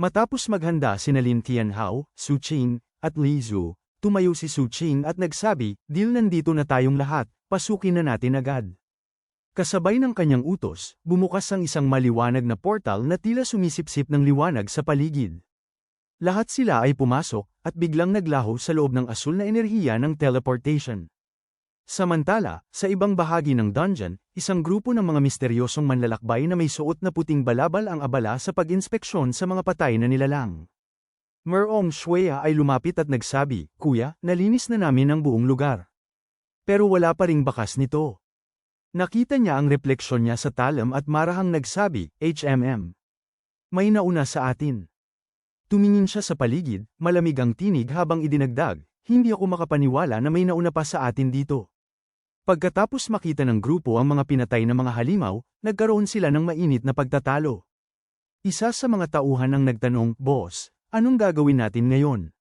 Matapos maghanda sina Lin Tianhao, Su Qing, at Li Zhu, tumayo si Su Qing at nagsabi, Deal nandito na tayong lahat, pasukin na natin agad. Kasabay ng kanyang utos, bumukas ang isang maliwanag na portal na tila sumisipsip ng liwanag sa paligid. Lahat sila ay pumasok, at biglang naglaho sa loob ng asul na enerhiya ng teleportation. Samantala, sa ibang bahagi ng dungeon, isang grupo ng mga misteryosong manlalakbay na may suot na puting balabal ang abala sa pag-inspeksyon sa mga patay na nilalang. Merong Shuea ay lumapit at nagsabi, Kuya, nalinis na namin ang buong lugar. Pero wala pa ring bakas nito. Nakita niya ang refleksyon niya sa talam at marahang nagsabi, HMM. May nauna sa atin. Tumingin siya sa paligid, malamig ang tinig habang idinagdag, hindi ako makapaniwala na may nauna pa sa atin dito. Pagkatapos makita ng grupo ang mga pinatay na mga halimaw, nagkaroon sila ng mainit na pagtatalo. Isa sa mga tauhan ang nagtanong, Boss, anong gagawin natin ngayon?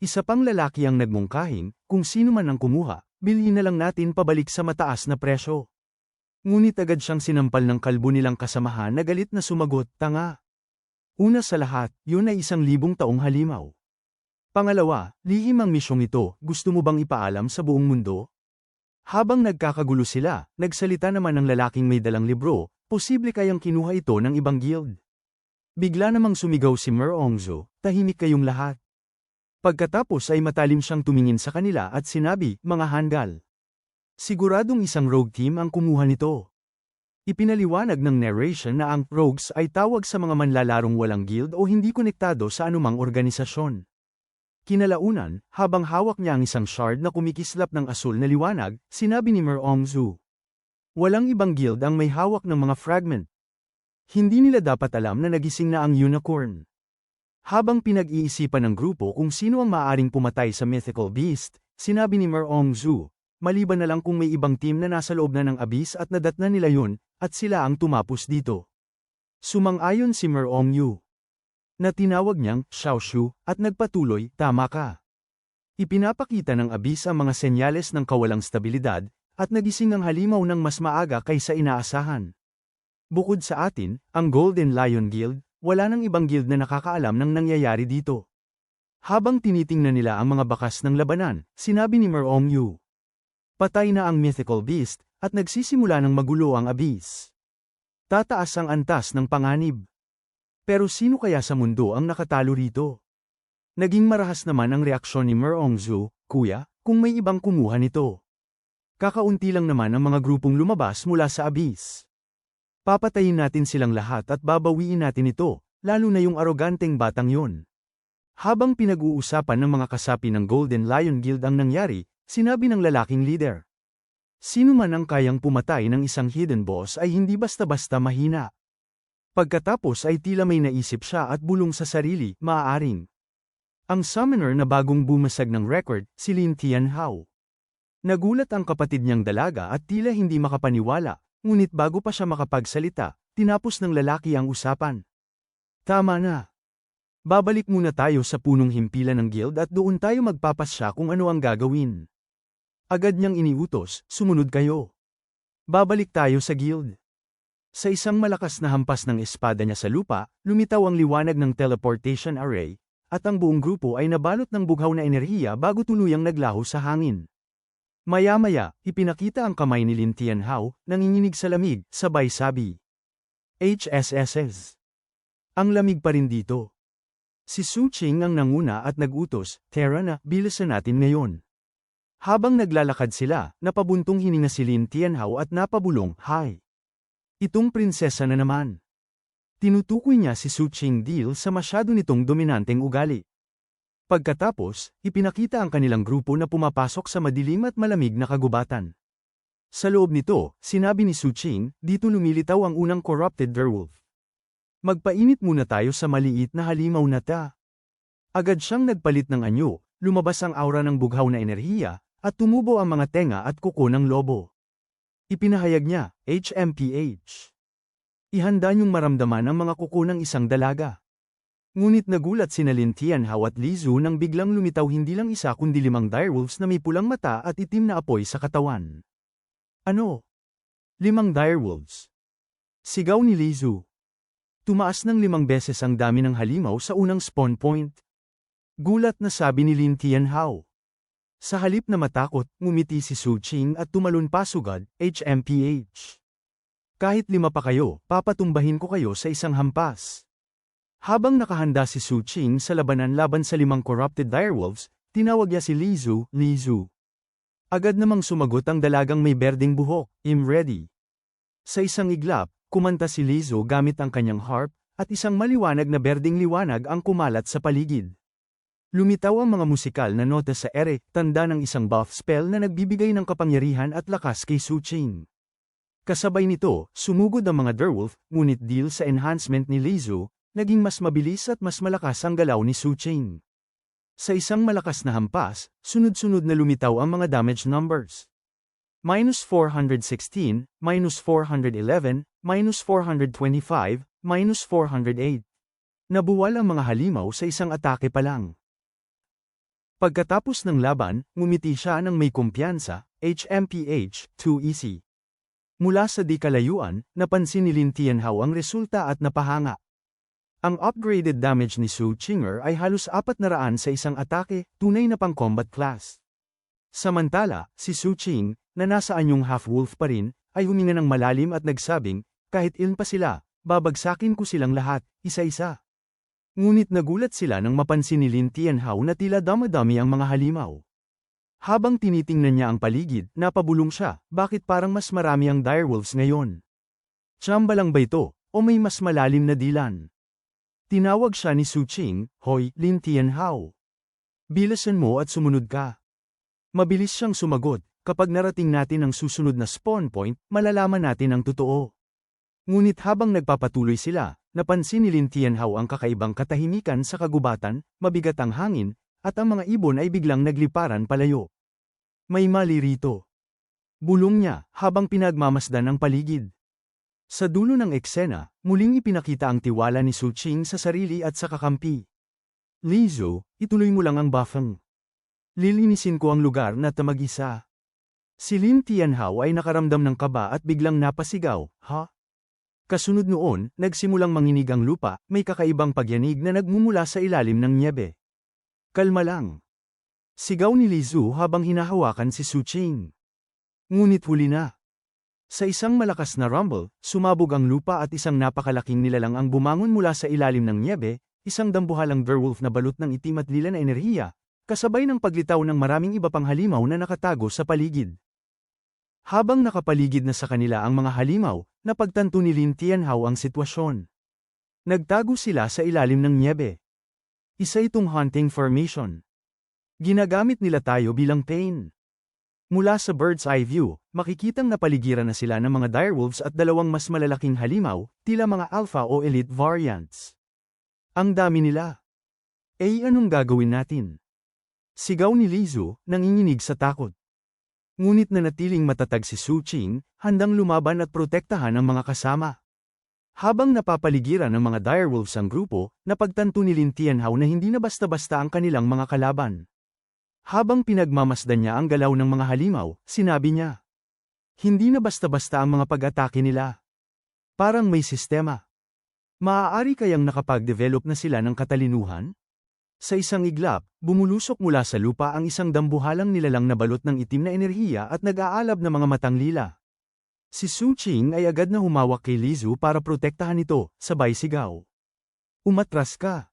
Isa pang lalaki ang nagmungkahing, kung sino man ang kumuha, bilhin na lang natin pabalik sa mataas na presyo. Ngunit agad siyang sinampal ng kalbo nilang kasamahan na galit na sumagot, tanga. Una sa lahat, yun ay isang libong taong halimaw. Pangalawa, lihim ang misyong ito, gusto mo bang ipaalam sa buong mundo? Habang nagkakagulo sila, nagsalita naman ang lalaking may dalang libro, posible kayang kinuha ito ng ibang guild. Bigla namang sumigaw si Mer Ongzo, tahimik kayong lahat. Pagkatapos ay matalim siyang tumingin sa kanila at sinabi, mga handgal. Siguradong isang rogue team ang kumuha nito. Ipinaliwanag ng narration na ang rogues ay tawag sa mga manlalarong walang guild o hindi konektado sa anumang organisasyon. Kinalaunan, habang hawak niya ang isang shard na kumikislap ng asul na liwanag, sinabi ni Mer Ongzu. Walang ibang guild ang may hawak ng mga fragment. Hindi nila dapat alam na nagising na ang unicorn. Habang pinag-iisipan ng grupo kung sino ang maaaring pumatay sa mythical beast, sinabi ni Mer Ongzu, maliban na lang kung may ibang team na nasa loob na ng abyss at nadatna nila yun, at sila ang tumapos dito. Sumang-ayon si Mer Ongyu na tinawag niyang Xiaoshu, at nagpatuloy, tama ka. Ipinapakita ng abis ang mga senyales ng kawalang stabilidad, at nagising ang halimaw ng mas maaga kaysa inaasahan. Bukod sa atin, ang Golden Lion Guild, wala nang ibang guild na nakakaalam ng nangyayari dito. Habang tinitingnan nila ang mga bakas ng labanan, sinabi ni Merong Yu. Patay na ang mythical beast, at nagsisimula ng magulo ang abyss. Tataas ang antas ng panganib. Pero sino kaya sa mundo ang nakatalo rito? Naging marahas naman ang reaksyon ni Merongzu, Kuya, kung may ibang kumuha nito. Kakaunti lang naman ang mga grupong lumabas mula sa abyss. Papatayin natin silang lahat at babawiin natin ito, lalo na yung aroganteng batang yon. Habang pinag-uusapan ng mga kasapi ng Golden Lion Guild ang nangyari, sinabi ng lalaking leader. Sino man ang kayang pumatay ng isang hidden boss ay hindi basta-basta mahina. Pagkatapos ay tila may naisip siya at bulong sa sarili, maaaring. Ang summoner na bagong bumasag ng record, si Lin Tianhao. Nagulat ang kapatid niyang dalaga at tila hindi makapaniwala, ngunit bago pa siya makapagsalita, tinapos ng lalaki ang usapan. Tama na. Babalik muna tayo sa punong himpilan ng guild at doon tayo magpapasya kung ano ang gagawin. Agad niyang iniutos, sumunod kayo. Babalik tayo sa guild. Sa isang malakas na hampas ng espada niya sa lupa, lumitaw ang liwanag ng teleportation array, at ang buong grupo ay nabalot ng bughaw na enerhiya bago tuluyang naglaho sa hangin. Maya-maya, ipinakita ang kamay ni Lin Tianhao, nanginginig sa lamig, sabay sabi. HSSS. Ang lamig pa rin dito. Si Su Qing ang nanguna at nagutos, Tara na, bilisan natin ngayon. Habang naglalakad sila, napabuntong hininga si Lin Tianhao at napabulong, Hi. Itong prinsesa na naman. Tinutukoy niya si Su Qing Dil sa masyado nitong dominanteng ugali. Pagkatapos, ipinakita ang kanilang grupo na pumapasok sa madilim at malamig na kagubatan. Sa loob nito, sinabi ni Su Qing, dito lumilitaw ang unang corrupted werewolf. Magpainit muna tayo sa maliit na halimaw na ta. Agad siyang nagpalit ng anyo, lumabas ang aura ng bughaw na enerhiya, at tumubo ang mga tenga at kuko ng lobo. Ipinahayag niya, HMPH. Ihanda niyong maramdaman ang mga kuko ng isang dalaga. Ngunit nagulat si Lin Tianhao at Li Zhu nang biglang lumitaw hindi lang isa kundi limang direwolves na may pulang mata at itim na apoy sa katawan. Ano? Limang direwolves. Sigaw ni Li Zhu. tumaas ng limang beses ang dami ng halimaw sa unang spawn point. Gulat na sabi ni Lin Tianhao. Sa halip na matakot, ngumiti si Su Qing at tumalon pasugad, HMPH. Kahit lima pa kayo, papatumbahin ko kayo sa isang hampas. Habang nakahanda si Su Qing sa labanan laban sa limang corrupted direwolves, tinawag niya si Li Zhu, Li Zhu. Agad namang sumagot ang dalagang may berdeng buhok, I'm ready. Sa isang iglap, kumanta si Lizzo gamit ang kanyang harp, at isang maliwanag na berdeng liwanag ang kumalat sa paligid. Lumitaw ang mga musikal na nota sa ere, tanda ng isang buff spell na nagbibigay ng kapangyarihan at lakas kay Su Qing. Kasabay nito, sumugod ang mga Derwolf, ngunit deal sa enhancement ni Lizzo, naging mas mabilis at mas malakas ang galaw ni Su Qing. Sa isang malakas na hampas, sunod-sunod na lumitaw ang mga damage numbers. Minus 416, minus 411, minus 425, minus 408. Nabuwal ang mga halimaw sa isang atake pa lang. Pagkatapos ng laban, ngumiti siya ng may kumpiyansa, HMPH, 2 easy. Mula sa di kalayuan, napansin ni Lin Tianhao ang resulta at napahanga. Ang upgraded damage ni Su Chinger ay halos 400 sa isang atake, tunay na pang-combat class. Samantala, si Su Ching, na nasa anyong half-wolf pa rin, ay huminga ng malalim at nagsabing, kahit ilan pa sila, babagsakin ko silang lahat, isa-isa. Ngunit nagulat sila nang mapansin ni Lin Tianhao na tila damadami ang mga halimaw. Habang tinitingnan niya ang paligid, napabulong siya, bakit parang mas marami ang direwolves ngayon? Chamba lang ba ito, o may mas malalim na dilan? Tinawag siya ni Su Qing, Hoy, Lin Tianhao. Bilasan mo at sumunod ka. Mabilis siyang sumagot, kapag narating natin ang susunod na spawn point, malalaman natin ang totoo. Ngunit habang nagpapatuloy sila, napansin ni Lin Tianhao ang kakaibang katahimikan sa kagubatan, mabigat ang hangin, at ang mga ibon ay biglang nagliparan palayo. May mali rito. Bulong niya, habang pinagmamasdan ang paligid. Sa dulo ng eksena, muling ipinakita ang tiwala ni Su Qing sa sarili at sa kakampi. Lizo, ituloy mo lang ang buffang. Lilinisin ko ang lugar na tamag-isa. Si Lin Tianhao ay nakaramdam ng kaba at biglang napasigaw, ha? Kasunod noon, nagsimulang manginig ang lupa, may kakaibang pagyanig na nagmumula sa ilalim ng niebe. Kalma lang. Sigaw ni Lizu habang hinahawakan si Su Qing. Ngunit huli na. Sa isang malakas na rumble, sumabog ang lupa at isang napakalaking nilalang ang bumangon mula sa ilalim ng niebe, isang dambuhalang werewolf na balot ng itim at lila na enerhiya, kasabay ng paglitaw ng maraming iba pang halimaw na nakatago sa paligid. Habang nakapaligid na sa kanila ang mga halimaw, napagtanto ni Lin Tianhao ang sitwasyon. Nagtago sila sa ilalim ng niebe. Isa itong hunting formation. Ginagamit nila tayo bilang pain. Mula sa bird's eye view, makikitang napaligiran na sila ng mga direwolves at dalawang mas malalaking halimaw, tila mga alpha o elite variants. Ang dami nila. Eh anong gagawin natin? Sigaw ni Lizu, nanginginig sa takot. Ngunit nanatiling matatag si Su Qing, handang lumaban at protektahan ang mga kasama. Habang napapaligiran ng mga direwolves ang grupo, napagtanto ni Lin Tianhao na hindi na basta-basta ang kanilang mga kalaban. Habang pinagmamasdan niya ang galaw ng mga halimaw, sinabi niya. Hindi na basta-basta ang mga pag-atake nila. Parang may sistema. Maaari kayang nakapag-develop na sila ng katalinuhan? Sa isang iglap, bumulusok mula sa lupa ang isang dambuhalang nilalang na balot ng itim na enerhiya at nag-aalab na mga matang lila. Si Su Qing ay agad na humawak kay Lizu para protektahan ito, sabay sigaw. Umatras ka.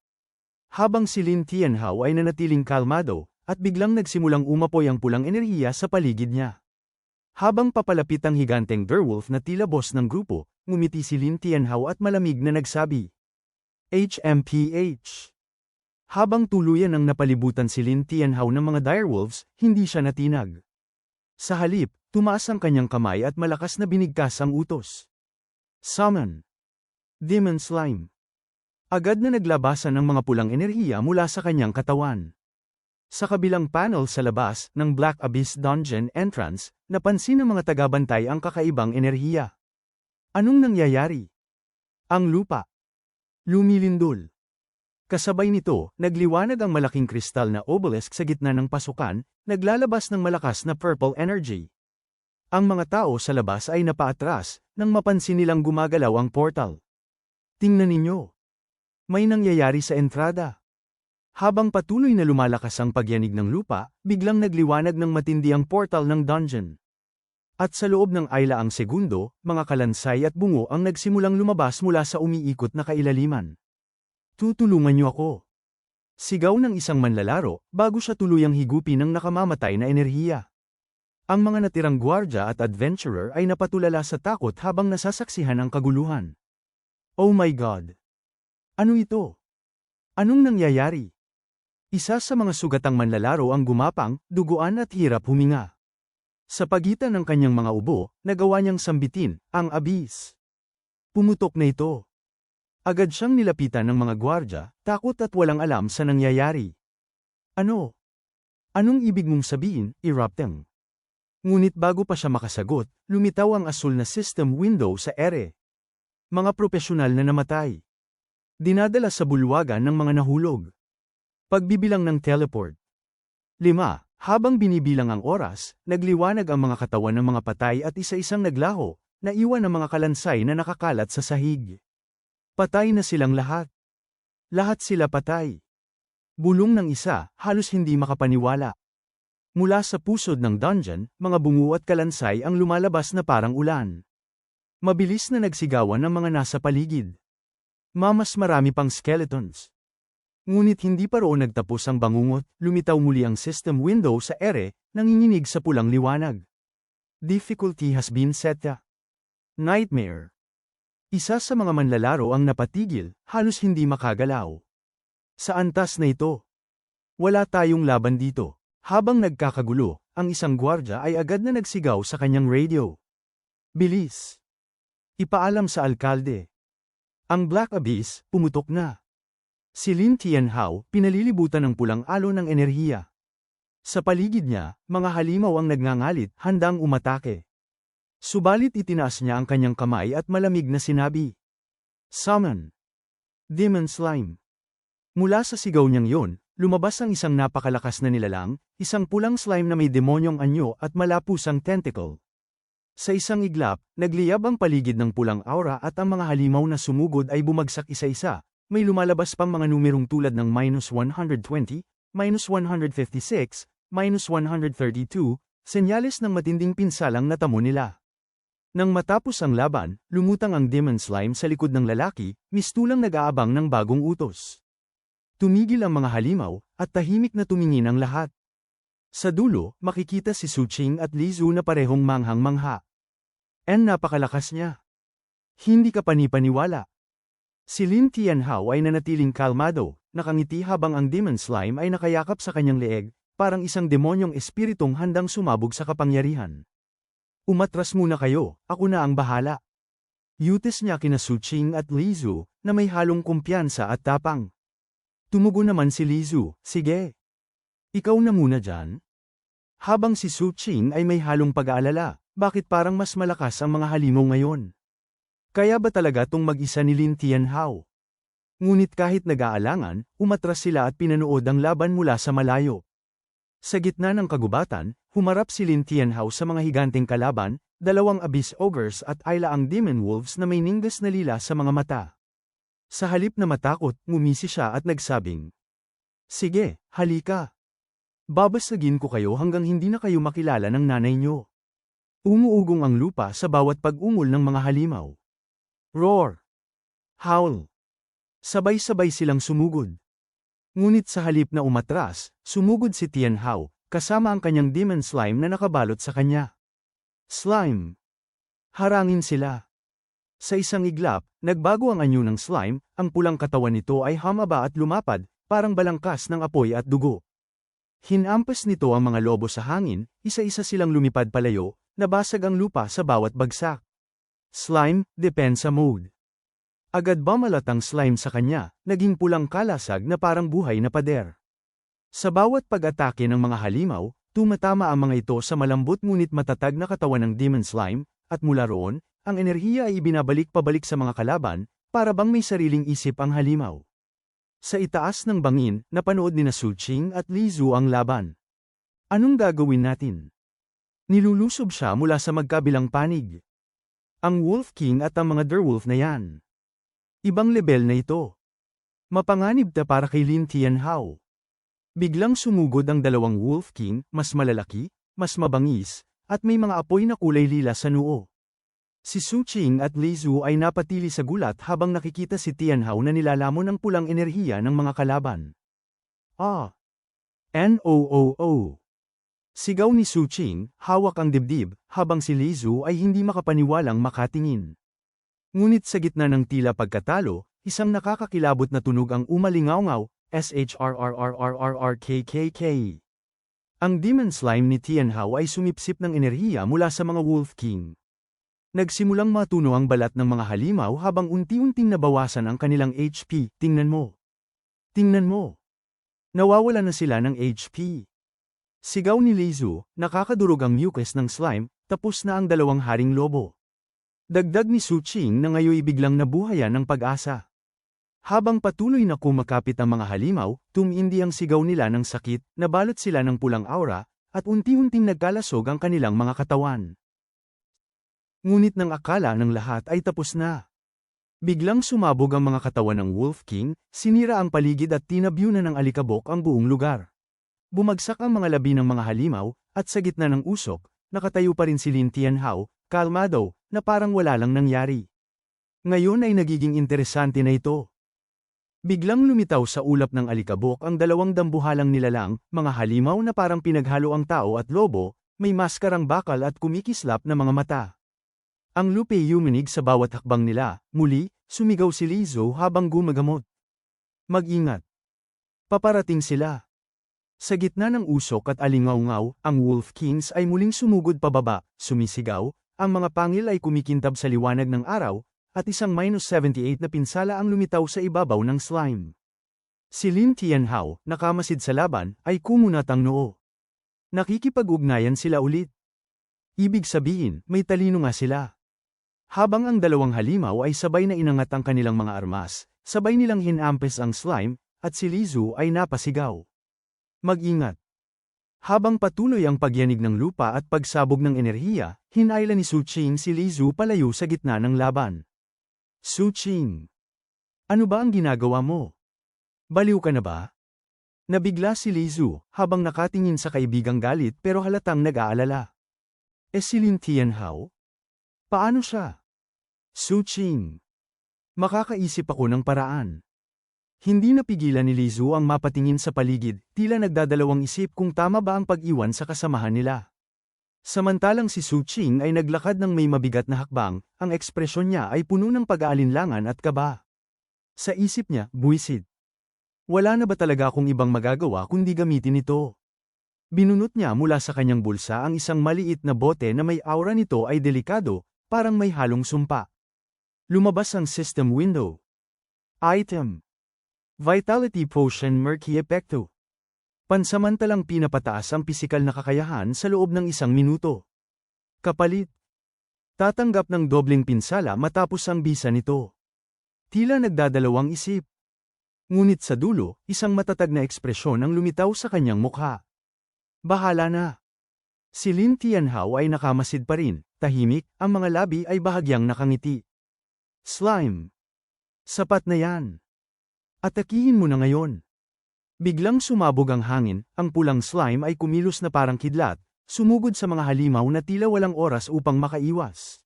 Habang si Lin Tianhao ay nanatiling kalmado, at biglang nagsimulang umapoy ang pulang enerhiya sa paligid niya. Habang papalapit ang higanteng Derwolf na tila boss ng grupo, ngumiti si Lin Tianhao at malamig na nagsabi. HMPH. Habang tuluyan ang napalibutan si Lin Tianhao ng mga direwolves, hindi siya natinag. Sa halip, tumaas ang kanyang kamay at malakas na binigkas ang utos. Summon. Demon Slime. Agad na naglabasan ng mga pulang enerhiya mula sa kanyang katawan. Sa kabilang panel sa labas ng Black Abyss Dungeon entrance, napansin ng mga tagabantay ang kakaibang enerhiya. Anong nangyayari? Ang lupa. Lumilindol. Kasabay nito, nagliwanag ang malaking kristal na obelisk sa gitna ng pasukan, naglalabas ng malakas na purple energy. Ang mga tao sa labas ay napaatras, nang mapansin nilang gumagalaw ang portal. Tingnan ninyo. May nangyayari sa entrada. Habang patuloy na lumalakas ang pagyanig ng lupa, biglang nagliwanag ng matindi ang portal ng dungeon. At sa loob ng ayla ang segundo, mga kalansay at bungo ang nagsimulang lumabas mula sa umiikot na kailaliman. Tutulungan niyo ako. Sigaw ng isang manlalaro, bago siya tuluyang higupin ng nakamamatay na enerhiya. Ang mga natirang gwardya at adventurer ay napatulala sa takot habang nasasaksihan ang kaguluhan. Oh my God! Ano ito? Anong nangyayari? Isa sa mga sugatang manlalaro ang gumapang, duguan at hirap huminga. Sa pagitan ng kanyang mga ubo, nagawa niyang sambitin, ang abis. Pumutok na ito. Agad siyang nilapitan ng mga gwardya, takot at walang alam sa nangyayari. Ano? Anong ibig mong sabihin, erupting? Ngunit bago pa siya makasagot, lumitaw ang asul na system window sa ere. Mga profesional na namatay. Dinadala sa bulwagan ng mga nahulog. Pagbibilang ng teleport. Lima, habang binibilang ang oras, nagliwanag ang mga katawan ng mga patay at isa-isang naglaho, na iwan ng mga kalansay na nakakalat sa sahig. Patay na silang lahat. Lahat sila patay. Bulong ng isa, halos hindi makapaniwala. Mula sa pusod ng dungeon, mga bungo at kalansay ang lumalabas na parang ulan. Mabilis na nagsigawan ng mga nasa paligid. Mamas marami pang skeletons. Ngunit hindi pa roon nagtapos ang bangungot, lumitaw muli ang system window sa ere, nanginginig sa pulang liwanag. Difficulty has been set. Nightmare. Isa sa mga manlalaro ang napatigil, halos hindi makagalaw. Sa antas na ito. Wala tayong laban dito. Habang nagkakagulo, ang isang gwardya ay agad na nagsigaw sa kanyang radio. Bilis! Ipaalam sa alkalde. Ang Black Abyss, pumutok na. Si Lin Tianhao, pinalilibutan ng pulang alo ng enerhiya. Sa paligid niya, mga halimaw ang nagngangalit, handang umatake. Subalit itinaas niya ang kanyang kamay at malamig na sinabi. Summon. Demon Slime. Mula sa sigaw niyang yon, lumabas ang isang napakalakas na nilalang, isang pulang slime na may demonyong anyo at malapusang tentacle. Sa isang iglap, nagliyab ang paligid ng pulang aura at ang mga halimaw na sumugod ay bumagsak isa-isa, may lumalabas pang mga numerong tulad ng minus 120, minus 156, minus 132, senyales ng matinding pinsalang natamo nila. Nang matapos ang laban, lumutang ang demon slime sa likod ng lalaki, mistulang nag-aabang ng bagong utos. Tumigil ang mga halimaw, at tahimik na tumingin ang lahat. Sa dulo, makikita si Suching at Lizu na parehong manghang-mangha. En napakalakas niya. Hindi ka panipaniwala. Si Lin Tianhao ay nanatiling kalmado, nakangiti habang ang demon slime ay nakayakap sa kanyang leeg, parang isang demonyong espiritong handang sumabog sa kapangyarihan. Umatras muna kayo, ako na ang bahala. Yutis niya kina Suching at Lizu, na may halong kumpiyansa at tapang. Tumugo naman si Lizu, sige. Ikaw na muna dyan. Habang si Suching ay may halong pag-aalala, bakit parang mas malakas ang mga halimaw ngayon? Kaya ba talaga tong mag-isa ni Lin Tianhao? Ngunit kahit nag-aalangan, umatras sila at pinanood ang laban mula sa malayo. Sa gitna ng kagubatan, humarap si Lin Tianhao sa mga higanteng kalaban, dalawang Abyss Ogres at Ayla ang Demon Wolves na may ninggas na lila sa mga mata. Sa halip na matakot, ngumisi siya at nagsabing, Sige, halika. Babasagin ko kayo hanggang hindi na kayo makilala ng nanay nyo. Umuugong ang lupa sa bawat pag-ungol ng mga halimaw. Roar! Howl! Sabay-sabay silang sumugod. Ngunit sa halip na umatras, sumugod si Tian Hao, kasama ang kanyang demon slime na nakabalot sa kanya. Slime! Harangin sila. Sa isang iglap, nagbago ang anyo ng slime, ang pulang katawan nito ay hamaba at lumapad, parang balangkas ng apoy at dugo. Hinampas nito ang mga lobo sa hangin, isa-isa silang lumipad palayo, nabasag ang lupa sa bawat bagsak. Slime, Depensa Mode Agad bamalat ang slime sa kanya, naging pulang kalasag na parang buhay na pader. Sa bawat pag-atake ng mga halimaw, tumatama ang mga ito sa malambot ngunit matatag na katawan ng demon slime, at mula roon, ang enerhiya ay ibinabalik pabalik sa mga kalaban, para bang may sariling isip ang halimaw. Sa itaas ng bangin, napanood ni na Suching at Lizu ang laban. Anong gagawin natin? Nilulusob siya mula sa magkabilang panig. Ang Wolf King at ang mga Derwolf na yan. Ibang level na ito. Mapanganib na para kay Lin Tianhao. Biglang sumugod ang dalawang Wolf King, mas malalaki, mas mabangis, at may mga apoy na kulay lila sa noo. Si Su Qing at Li Zhu ay napatili sa gulat habang nakikita si Tianhao na nilalamon ang pulang enerhiya ng mga kalaban. Ah! N-O-O-O! Sigaw ni Su Qing, hawak ang dibdib, habang si Li Zhu ay hindi makapaniwalang makatingin. Ngunit sa gitna ng tila pagkatalo, isang nakakakilabot na tunog ang umalingaw-ngaw, SHRRRRRRKKK. Ang demon slime ni Tianhao ay sumipsip ng enerhiya mula sa mga Wolf King. Nagsimulang matuno ang balat ng mga halimaw habang unti-unting nabawasan ang kanilang HP, tingnan mo. Tingnan mo. Nawawala na sila ng HP. Sigaw ni Lizu, nakakadurog ang mucus ng slime, tapos na ang dalawang haring lobo. Dagdag ni Su Qing na ngayoy biglang nabuhayan ng pag-asa. Habang patuloy na kumakapit ang mga halimaw, tumindi ang sigaw nila ng sakit, nabalot sila ng pulang aura, at unti-unting nagkalasog ang kanilang mga katawan. Ngunit nang akala ng lahat ay tapos na. Biglang sumabog ang mga katawan ng Wolf King, sinira ang paligid at tinabyunan ng alikabok ang buong lugar. Bumagsak ang mga labi ng mga halimaw, at sa gitna ng usok, nakatayo pa rin si Lin Tianhao, kalmado, na parang wala lang nangyari. Ngayon ay nagiging interesante na ito. Biglang lumitaw sa ulap ng alikabok ang dalawang dambuhalang nilalang, mga halimaw na parang pinaghalo ang tao at lobo, may maskarang bakal at kumikislap na mga mata. Ang lupe yuminig sa bawat hakbang nila, muli, sumigaw si Lizo habang gumagamot. Mag-ingat. Paparating sila. Sa gitna ng usok at alingaw-ngaw, ang Wolf Kings ay muling sumugod pababa, sumisigaw, ang mga pangil ay kumikintab sa liwanag ng araw, at isang minus 78 na pinsala ang lumitaw sa ibabaw ng slime. Si Lin Tianhao, nakamasid sa laban, ay kumunatang noo. Nakikipag-ugnayan sila ulit. Ibig sabihin, may talino nga sila. Habang ang dalawang halimaw ay sabay na inangat ang kanilang mga armas, sabay nilang hinampes ang slime, at si Lizu ay napasigaw. Mag-ingat. Habang patuloy ang pagyanig ng lupa at pagsabog ng enerhiya, hinayla ni Su Qing si Li Zhu palayo sa gitna ng laban. Su Qing. Ano ba ang ginagawa mo? Baliw ka na ba? Nabigla si Li Zhu, habang nakatingin sa kaibigang galit pero halatang nag-aalala. E si Lin Tianhao? Paano siya? Su Qing. Makakaisip ako ng paraan. Hindi napigilan ni Lizu ang mapatingin sa paligid, tila nagdadalawang isip kung tama ba ang pag-iwan sa kasamahan nila. Samantalang si Su Qing ay naglakad ng may mabigat na hakbang, ang ekspresyon niya ay puno ng pag-aalinlangan at kaba. Sa isip niya, buwisid. Wala na ba talaga akong ibang magagawa kundi gamitin ito? Binunot niya mula sa kanyang bulsa ang isang maliit na bote na may aura nito ay delikado, parang may halong sumpa. Lumabas ang system window. Item Vitality Potion Murky Epecto. Pansamantalang pinapataas ang pisikal na kakayahan sa loob ng isang minuto. Kapalit. Tatanggap ng dobling pinsala matapos ang bisa nito. Tila nagdadalawang isip. Ngunit sa dulo, isang matatag na ekspresyon ang lumitaw sa kanyang mukha. Bahala na. Si Lin Tianhao ay nakamasid pa rin, tahimik, ang mga labi ay bahagyang nakangiti. Slime. Sapat na yan. Atakihin mo na ngayon. Biglang sumabog ang hangin, ang pulang slime ay kumilos na parang kidlat, sumugod sa mga halimaw na tila walang oras upang makaiwas.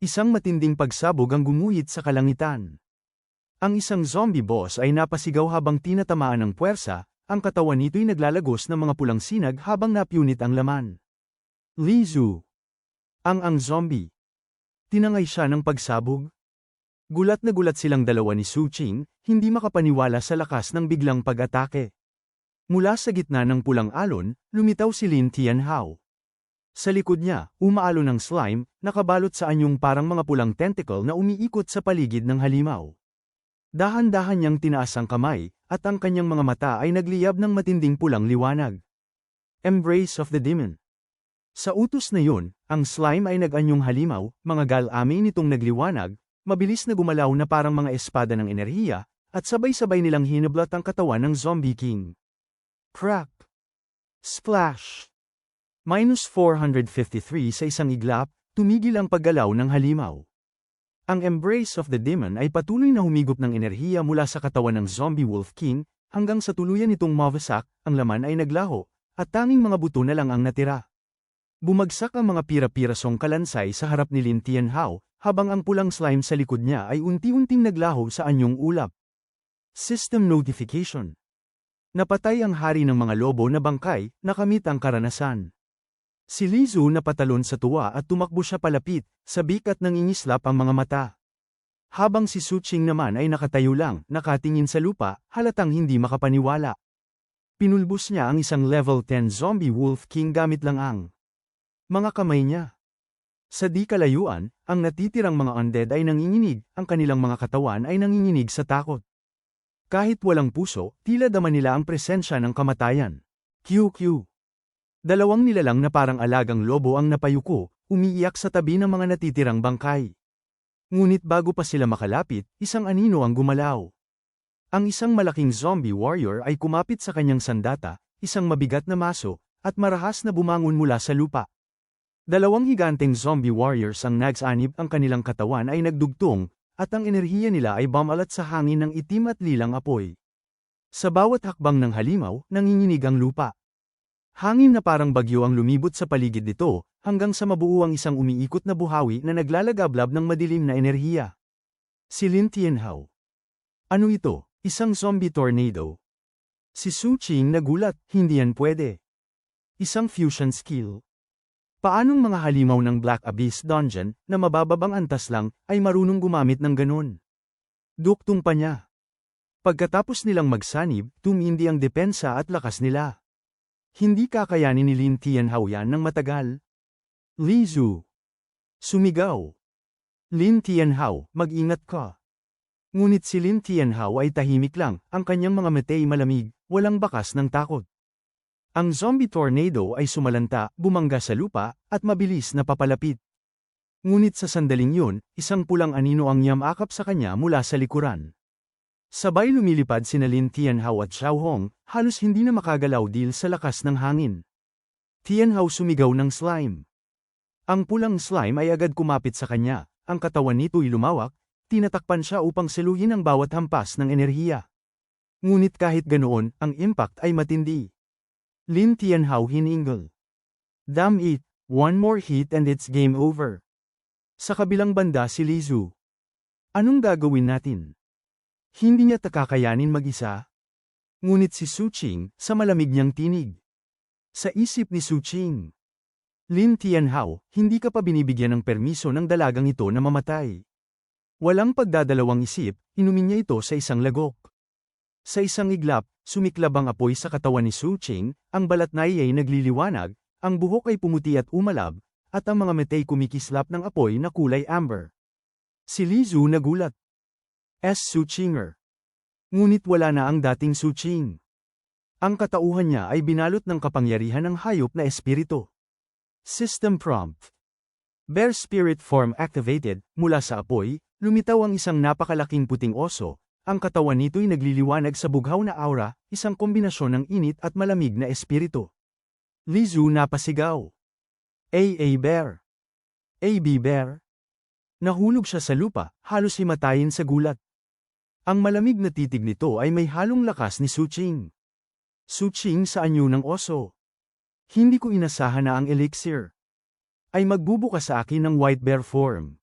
Isang matinding pagsabog ang gumuhit sa kalangitan. Ang isang zombie boss ay napasigaw habang tinatamaan ng puwersa, ang katawan nito'y naglalagos ng mga pulang sinag habang napyunit ang laman. Lizu. Ang ang zombie. Tinangay siya ng pagsabog, Gulat na gulat silang dalawa ni Su Qing, hindi makapaniwala sa lakas ng biglang pag-atake. Mula sa gitna ng pulang alon, lumitaw si Lin Tianhao. Sa likod niya, umaalo ng slime, nakabalot sa anyong parang mga pulang tentacle na umiikot sa paligid ng halimaw. Dahan-dahan niyang tinaas ang kamay, at ang kanyang mga mata ay nagliyab ng matinding pulang liwanag. Embrace of the Demon Sa utos na yun, ang slime ay nag-anyong halimaw, mga gal-ami nitong nagliwanag, Mabilis na gumalaw na parang mga espada ng enerhiya, at sabay-sabay nilang hinablat ang katawan ng Zombie King. Crack! Splash! Minus 453 sa isang iglap, tumigil ang paggalaw ng halimaw. Ang Embrace of the Demon ay patuloy na humigop ng enerhiya mula sa katawan ng Zombie Wolf King, hanggang sa tuluyan nitong mawasak, ang laman ay naglaho, at tanging mga buto na lang ang natira. Bumagsak ang mga pira-pirasong kalansay sa harap ni Lin Tianhao, habang ang pulang slime sa likod niya ay unti-unting naglaho sa anyong ulap. System Notification Napatay ang hari ng mga lobo na bangkay, nakamit ang karanasan. Si Lizu napatalon sa tuwa at tumakbo siya palapit, sabik at nangingislap ang mga mata. Habang si Suching naman ay nakatayo lang, nakatingin sa lupa, halatang hindi makapaniwala. Pinulbos niya ang isang level 10 zombie wolf king gamit lang ang mga kamay niya. Sa di kalayuan, ang natitirang mga undead ay nanginginig, ang kanilang mga katawan ay nanginginig sa takot. Kahit walang puso, tila dama nila ang presensya ng kamatayan. QQ. Dalawang nilalang na parang alagang lobo ang napayuko, umiiyak sa tabi ng mga natitirang bangkay. Ngunit bago pa sila makalapit, isang anino ang gumalaw. Ang isang malaking zombie warrior ay kumapit sa kanyang sandata, isang mabigat na maso, at marahas na bumangon mula sa lupa. Dalawang higanteng zombie warriors ang nagsanib ang kanilang katawan ay nagdugtong, at ang enerhiya nila ay bumalat sa hangin ng itim at lilang apoy. Sa bawat hakbang ng halimaw, nanginginig ang lupa. Hangin na parang bagyo ang lumibot sa paligid nito, hanggang sa mabuo ang isang umiikot na buhawi na naglalagablab ng madilim na enerhiya. Si Lin Tianhao. Ano ito? Isang zombie tornado. Si Su Qing nagulat, hindi yan pwede. Isang fusion skill. Paanong mga halimaw ng Black Abyss Dungeon, na mabababang antas lang, ay marunong gumamit ng ganun? Duktong pa niya. Pagkatapos nilang magsanib, tumindi ang depensa at lakas nila. Hindi kakayanin ni Lin Tianhao yan ng matagal. Li Zhu. Sumigaw. Lin Tianhao, mag-ingat ka. Ngunit si Lin Tianhao ay tahimik lang, ang kanyang mga matay malamig, walang bakas ng takot. Ang zombie tornado ay sumalanta, bumangga sa lupa, at mabilis na papalapit. Ngunit sa sandaling yun, isang pulang anino ang yamakap sa kanya mula sa likuran. Sabay lumilipad sina Lin Tianhao at Xiao Hong, halos hindi na makagalaw dil sa lakas ng hangin. Tianhao sumigaw ng slime. Ang pulang slime ay agad kumapit sa kanya, ang katawan nito'y lumawak, tinatakpan siya upang seluhin ang bawat hampas ng enerhiya. Ngunit kahit ganoon, ang impact ay matindi. Lin Tianhao hiningal. Damn it, one more hit and it's game over. Sa kabilang banda si Lizu. Anong gagawin natin? Hindi niya takakayanin mag-isa. Ngunit si Su Qing, sa malamig niyang tinig. Sa isip ni Su Qing. Lin Tianhao, hindi ka pa binibigyan ng permiso ng dalagang ito na mamatay. Walang pagdadalawang isip, inumin niya ito sa isang lagok. Sa isang iglap, sumiklab ang apoy sa katawan ni Su Qing, ang balat na ay nagliliwanag, ang buhok ay pumuti at umalab, at ang mga metay kumikislap ng apoy na kulay amber. Si Li Zhu nagulat. S. Suchinger. Ngunit wala na ang dating Suching. Ang katauhan niya ay binalot ng kapangyarihan ng hayop na espiritu. System Prompt Bear Spirit Form Activated, mula sa apoy, lumitaw ang isang napakalaking puting oso, ang katawan nito'y nagliliwanag sa bughaw na aura, isang kombinasyon ng init at malamig na espiritu. Lizu napasigaw. AA Bear. AB Bear. Nahulog siya sa lupa, halos himatayin sa gulat. Ang malamig na titig nito ay may halong lakas ni Suching. Suching sa anyo ng oso. Hindi ko inasahan na ang elixir. Ay magbubuka sa akin ng white bear form.